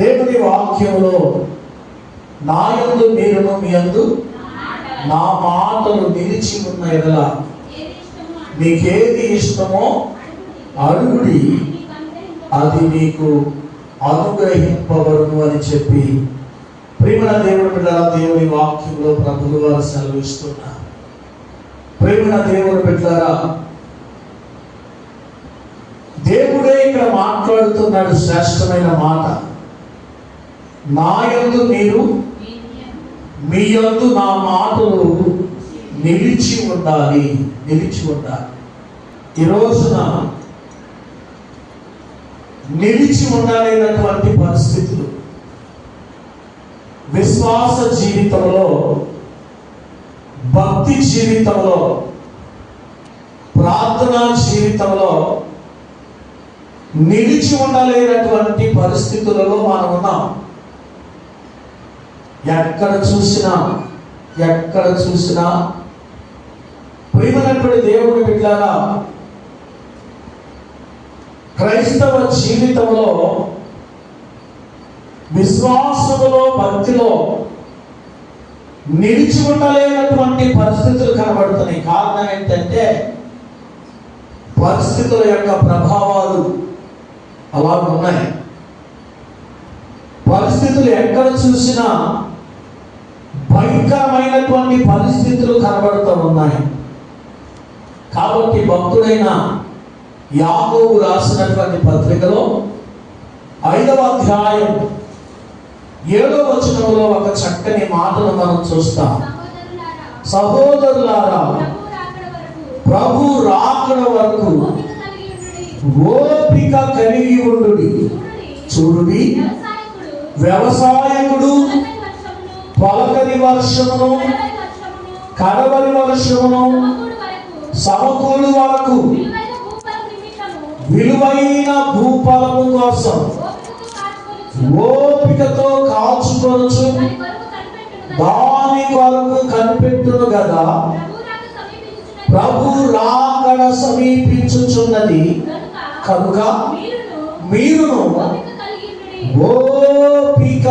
దేవుని వాక్యంలో నా యందు మీరును మీ యందు నా మాటలు నిలిచి ఉన్న ఎడల మీకేది ఇష్టమో అడుగుడి. అది మీకు అనుగ్రహింపబడును అని చెప్పి ప్రేమల దేవుని బిడ్డ దేవుని వాక్యంలో ప్రభులు వారు సెలవిస్తున్నారు. ప్రేమల దేవుని బిడ్డారా దేవుడే ఇక్కడ మాట్లాడుతున్నాడు శ్రేష్టమైన మాట. నా యందు మీరు మీ యందు నా మాటలు నిలిచి ఉండాలి నిలిచి ఉండాలి. ఈ రోజున నిలిచి ఉండలేనటువంటి పరిస్థితులు విశ్వాస జీవితంలో భక్తి జీవితంలో ప్రార్థనా జీవితంలో నిలిచి ఉండలేనటువంటి పరిస్థితులలో మనం ఉన్నాం. ఎక్కడ చూసినా ఎక్కడ చూసినా ప్రియమైనటువంటి దేవుని బిడ్డారా క్రైస్తవ జీవితంలో విశ్వాసములో భక్తిలో నిలిచి ఉండలేనటువంటి పరిస్థితులు కనబడుతున్నాయి. కారణం ఏంటంటే పరిస్థితుల యొక్క ప్రభావాలు అలా ఉన్నాయి పరిస్థితులు ఎక్కడ చూసినా భయంకరమైనటువంటి పరిస్థితులు కనబడుతూ ఉన్నాయి. కాబట్టి భక్తుడైన యాగోవు రాసినటువంటి పత్రికలో ఐదవ అధ్యాయం ఏడో వచనంలో ఒక చక్కని మాటను మనం చూస్తాం. సహోదరులారా ప్రభు రాకడ వరకు ఓపిక కలిగి ఉండు చూడుడి వ్యవసాయకుడు వర్షమును కడవలి వర్షమును సమకూడు వరకు విలువైన భూఫలము కోసం ఓపికతో కాచుకొనచ్చు. దాని కొరకు కనిపెట్టును కదా ప్రభు రాకడ సమీపించుచున్నది. కనుక మీరును ఓపిక